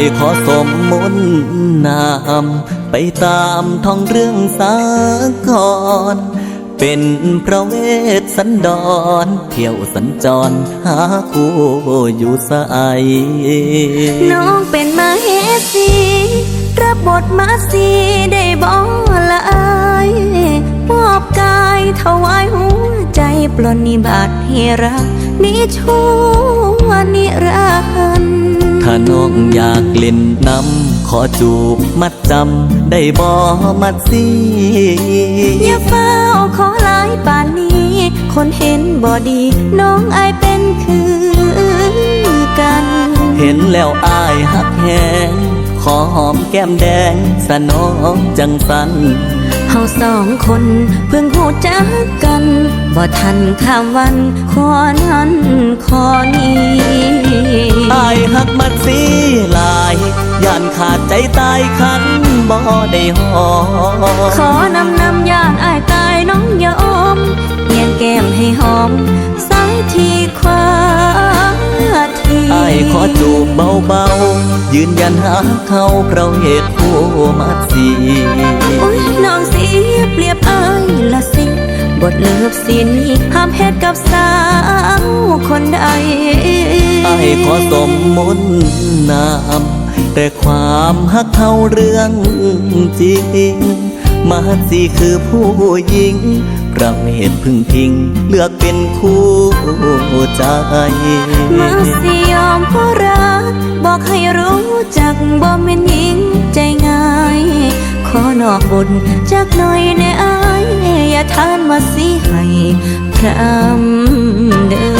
ายขอสมมนนามไปตามท่องเรื่องสากรเป็นพระเวสสันดร เที่ยวสัญจร หาคู่อยู่สายน้องเป็นมาเฮสีรับบทมาสีได้บ่ละอายมอบกายถวายหัวใจปลนนิบัติให้รักนิชัวนิรัน ถ้าน้องอยากเล่นน้ำขอจูบมัดจำได้บ่มัดสีอย่าเฝ้าขอหลายป่านนี้ คนเห็นบ่ดี น้องอายเป็นคือกัน เห็นแล้วอายหักแหงขอหอมแก้มแดงสนองจังสันเฮาสองคนเพิ่งหูจักกัน บ่ทันข้ามวันขอนั้นขอนี้อายหัก ขาดใจตายคันบ่ได้หอมขอนำนำย่านอายตายน้องยอมเยียนแก้มให้หอมสายที่ขวาทีอายขอจูบเบาๆ ยืนยันหาเขาเพราะเหตุผู้มัดสีอุ้ยน้องสิเปรียบอายละสิบทเลิฟซีนนี้ห้ามเฮ็ดกับสาวคนใดอายขอสมมุนนาม แต่ความหักเขาเรื่องจริง มาสีคือผู้หญิงประเวทพึ่งพิงเลือกเป็นคู่ใจมาสิยอมผู้รัก บอกให้รู้จักบ่แม่นหญิงใจง่าย ขอนอกบทจักหน่อยในอาย อย่าทานมาสิให้พรำเด้อ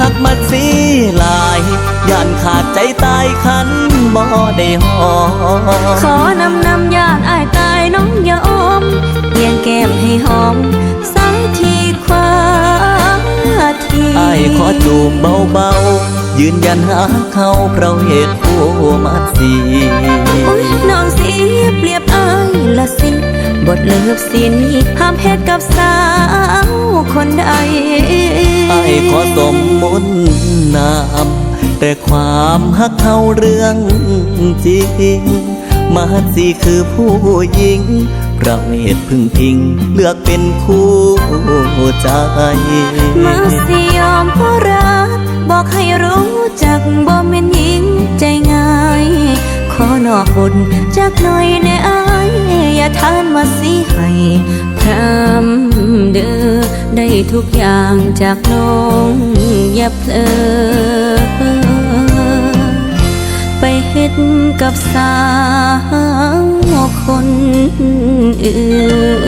หักมัดสีหลายย่านขาดใจตายคันบ่ได้หอมขอนำนำญาติอายตายน้องอย่าอมเยียนแก้มให้หอมสายที่ขวาทีอายขอจูบเบาๆ ยืนยันหาเขาเพราะเหตุผู้มัดสีอุ้ยน้องสิเปรียบอายละสิบทเลิฟซีนนี้ห้ามเฮ็ดกับสาวคนใดอาย ขอสมมุนนามแต่ความหักเขาเรื่องจริง มาสีคือผู้หญิงประเวทพึ่งพิงเลือกเป็นคู่ใจมาสิยอมผู้รัก บอกให้รู้จักบ่แม่นหญิงใจง่าย ขอนอกบทจักหน่อยใน ยอย่าทานมาสิให้พรำเด้อได้ทุกอย่างจากน้องอย่าเพลอไปเฮ็ดกับสาวคนอื่น